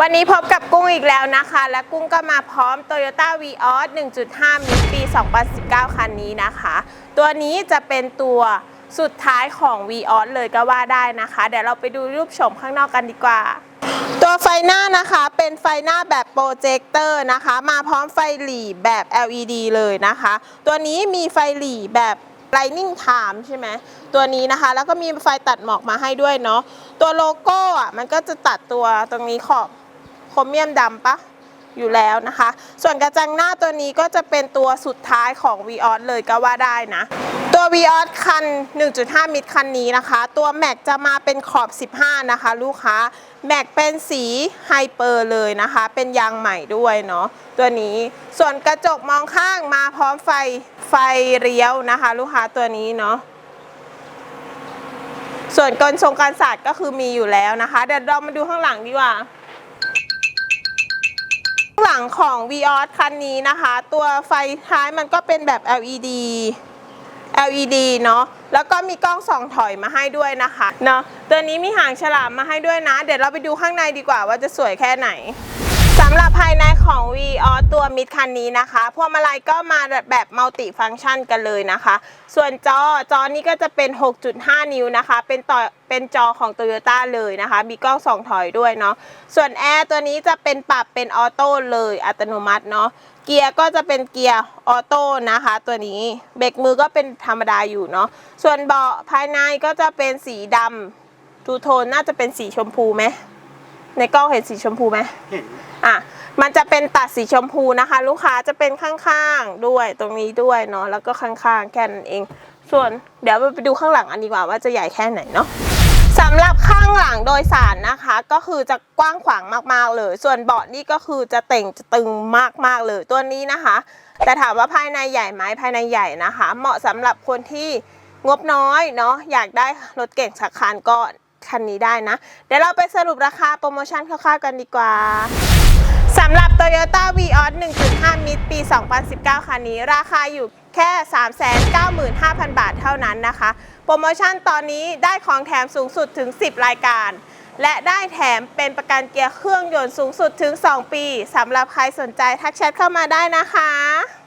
วันนี้พบกับกุ้งอีกแล้วนะคะ และกุ้งก็มาพร้อม Toyota v ีออส1.5 มิปี 2019 คันนี้นะคะ ตัวนี้จะเป็นตัวสุดท้ายของ v ีออสเลยก็ว่าได้นะคะ เดี๋ยวเราไปดูรูปชมข้างนอกกันดีกว่า ตัวไฟหน้านะคะเป็นไฟหน้าแบบโปรเจคเตอร์นะคะ มาพร้อมไฟหลีแบบ LED เลยนะคะ ตัวนี้มีไฟหลีแบบ Lightning Time ใช่ไหมตัวนี้นะคะ แล้วก็มีไฟตัดหมอกมาให้ด้วยเนาะตัวโลโก้อะมันก็จะตัดตัวตรงนี้ขอบ ครเมียมดำปะอยู่แล้วนะคะ ส่วนกระจังหน้าตัวนี้ก็จะเป็นตัวสุดท้ายของ v ีออสเลยก็ว่าได้นะ ตัว v ีออสคัน 1.5 มิตรคันนี้นะคะ ตัวแม็กจะมาเป็นขอบ 15 นะคะ ลูกค้าแม็กเป็นสีไฮเปอร์เลยนะคะ เป็นยางใหม่ด้วยเนาะตัวนี้ส่วนกระจกมองข้างมาพร้อมไฟไฟเลี้ยวนะคะ ลูกค้าตัวนี้เนาะส่วนกลทรงการศาสตร์ก็คือมีอยู่แล้วนะคะ เดี๋ยวเรามาดูข้างหลังดีกว่า ลังของ v ีออคันนี้นะคะ ตัวไฟท้ายมันก็เป็นแบบ LED LED เนาะ แล้วก็มีกล้องส่องถอยมาให้ด้วยนะคะเนาะ ตัวนี้มีหางฉลามมาให้ด้วยนะ เดี๋ยวเราไปดูข้างในดีกว่าว่าจะสวยแค่ไหนสำหรับภายในของ V ตัวมิดคันนี้นะคะ พวงมาลัยก็มาแบบมัลติฟังก์ชันกันเลยนะคะ ส่วนจอจอนี้ก็จะเป็น 6.5 นิ้วนะคะ เป็นต่อเป็นจอของ Toyota เลยนะคะ มีกล้องส่องถอยด้วยเนาะ ส่วนแอร์ตัวนี้จะเป็นปรับเป็นออโต้เลยอัตโนมัติเนาะ เกียร์ก็จะเป็นเกียร์ออโต้นะคะ ตัวนี้ เบรกมือก็เป็นธรรมดาอยู่เนาะ ส่วนเบาะภายในก็จะเป็นสีดำทูโทนน่าจะเป็นสีชมพูไหมในกล้องเห็นสีชมพูไหมเห็นอะ มันจะเป็นตัดสีชมพูนะคะ ลูกค้าจะเป็นข้างๆด้วยตรงนี้ด้วยเนาะแล้วก็ข้างๆแค่นั้นเอง ส่วนเดี๋ยวไปดูข้างหลังอันดีกว่าว่าจะใหญ่แค่ไหนเนาะสำหรับข้างหลังโดยสารนะคะ ก็คือจะกว้างขวางมากๆเลย ส่วนเบาะนี่ก็คือจะเต่งจะตึงมากๆเลยตัวนี้นะคะ แต่ถามว่าภายในใหญ่ไหมภายในใหญ่นะคะ เหมาะสำหรับคนที่งบน้อยเนาะอยากได้รถเก่งสักคันก็คันนี้ได้นะ เดี๋ยวเราไปสรุปราคาโปรโมชั่นคร่าวๆกันดีกว่า สำหรับ Toyota v ีออ1.5 มิตรปี 2019 คันนี้ ราคาอยู่แค่ 395,000 บาทเท่านั้นนะคะ โปรโมชั่นตอนนี้ได้ของแถมสูงสุดถึง 10 รายการ และได้แถมเป็นประกันเกียร์เครื่องยนต์สูงสุดถึง 2 ปี สำหรับใครสนใจทักแชทเข้ามาได้นะคะ